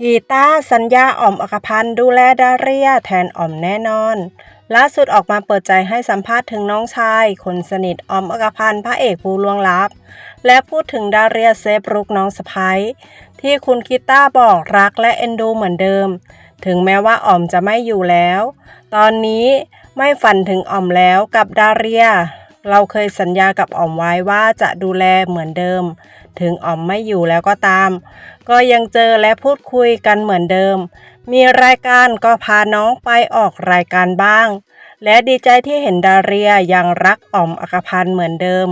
กีตาร์สัญญาอ่อม อกพันธ์ดูแลดาเรียแทนอ่อมแน่นอน ล่าสุดออกมาเปิดใจให้สัมภาษณ์ถึงน้องชาย คนสนิทอ่อม อกพันธ์พระเอกผู้ล่วงลับ และพูดถึงดาเรียเซฟรุกน้องสะพ้ยที่คุณกีตาร์บอกรักและเอ็นดูเหมือนเดิม ถึงแม้ว่าอ่อมจะไม่อยู่แล้ว ตอนนี้ไม่ฝันถึงอ่อมแล้วกับดาเรีย เราเคยสัญญากับอ่อมไว้ว่าจะดูแลเหมือนเดิม ถึงอ่อมไม่อยู่แล้วก็ตาม ก็ยังเจอและพูดคุยกันเหมือนเดิม มีรายการก็พาน้องไปออกรายการบ้าง และดีใจที่เห็นดาเรียยังรักอ่อมอักพันเหมือนเดิม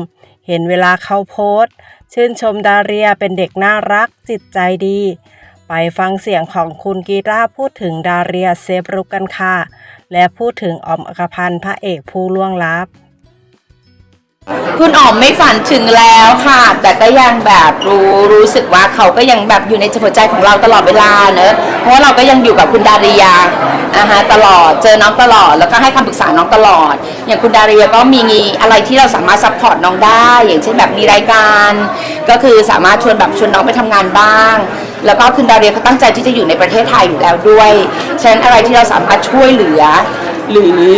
เห็นเวลาเขาโพสต์ชื่นชมดาเรียเป็นเด็กน่ารักจิตใจดี ไปฟังเสียงของคุณกีตาพูดถึงดาเรียเซฟรุกกันค่ะ และพูดถึงอ่อมอักพันพระเอกผู้ล่วงลับ คุณอ๋อมไม่ฝันถึงแล้วค่ะ แต่ก็ยังแบบรู้รู้สึกว่าเขาก็ยังแบบอยู่ในหัวใจของเราตลอดเวลาเนอะเพราะว่าเราก็ยังอยู่กับคุณดาริยาอ่าฮะตลอดเจอน้องตลอด แล้วก็ให้คำปรึกษาน้องตลอด อย่างคุณดาริยาก็มีอะไรที่เราสามารถซัพพอร์ตน้องได้ อย่างเช่นแบบมีรายการ ก็คือสามารถชวนแบบชวนน้องไปทำงานบ้าง แล้วก็คุณดารียาเขาตั้งใจที่จะอยู่ในประเทศไทยอยู่แล้วด้วยฉะนั้นอะไรที่เราสามารถช่วยเหลือ หรือ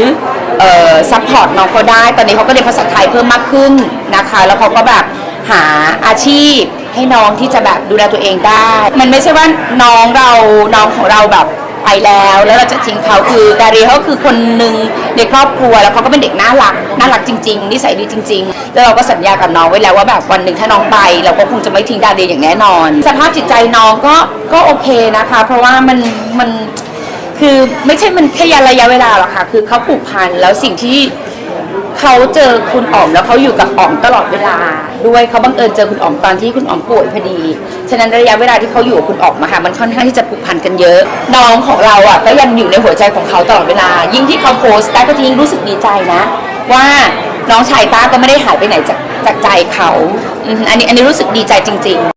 ซัพพอร์ตน้องเขาได้ ตอนนี้เขาก็เรียนภาษาไทยเพิ่มมากขึ้นนะคะ แล้วเขาก็แบบหาอาชีพให้น้องที่จะแบบดูแลตัวเองได้ มันไม่ใช่ว่าน้องเราน้องของเราแบบไปแล้วแล้วเราจะทิ้งเขาคือดาเรียเขาคือคนหนึ่งในครอบครัวแล้วเขาก็เป็นเด็กน่ารักน่ารักจริงๆนิสัยดีจริง ๆ แล้วเราก็สัญญากับน้องไว้แล้วว่าแบบวันหนึ่งถ้าน้องไป เราก็คงจะไม่ทิ้งดาเรียอย่างแน่นอน สภาพจิตใจน้องก็ก็โอเคนะคะ เพราะว่ามันมัน คือไม่ใช่มันแค่ยาระยะเวลาหรอกค่ะ คือเขาผูกพันแล้วสิ่งที่เขาเจอคุณอ๋อมแล้วเขาอยู่กับอ๋อมตลอดเวลา ด้วยเขาบังเอิญเจอคุณอ๋อมตอนที่คุณอ๋อมป่วยพอดี ฉะนั้นระยะเวลาที่เขาอยู่กับคุณอ๋อมอะค่ะมันค่อนข้างที่จะผูกพันกันเยอะ น้องของเราอะก็ยังอยู่ในหัวใจของเขาตลอดเวลา ยิ่งที่เขาโพสต์ได้ก็ยิ่งรู้สึกดีใจนะ ว่าน้องชายต้าก็ไม่ได้หายไปไหนจากจากใจเขา อันนี้อันนี้รู้สึกดีใจจริง ๆ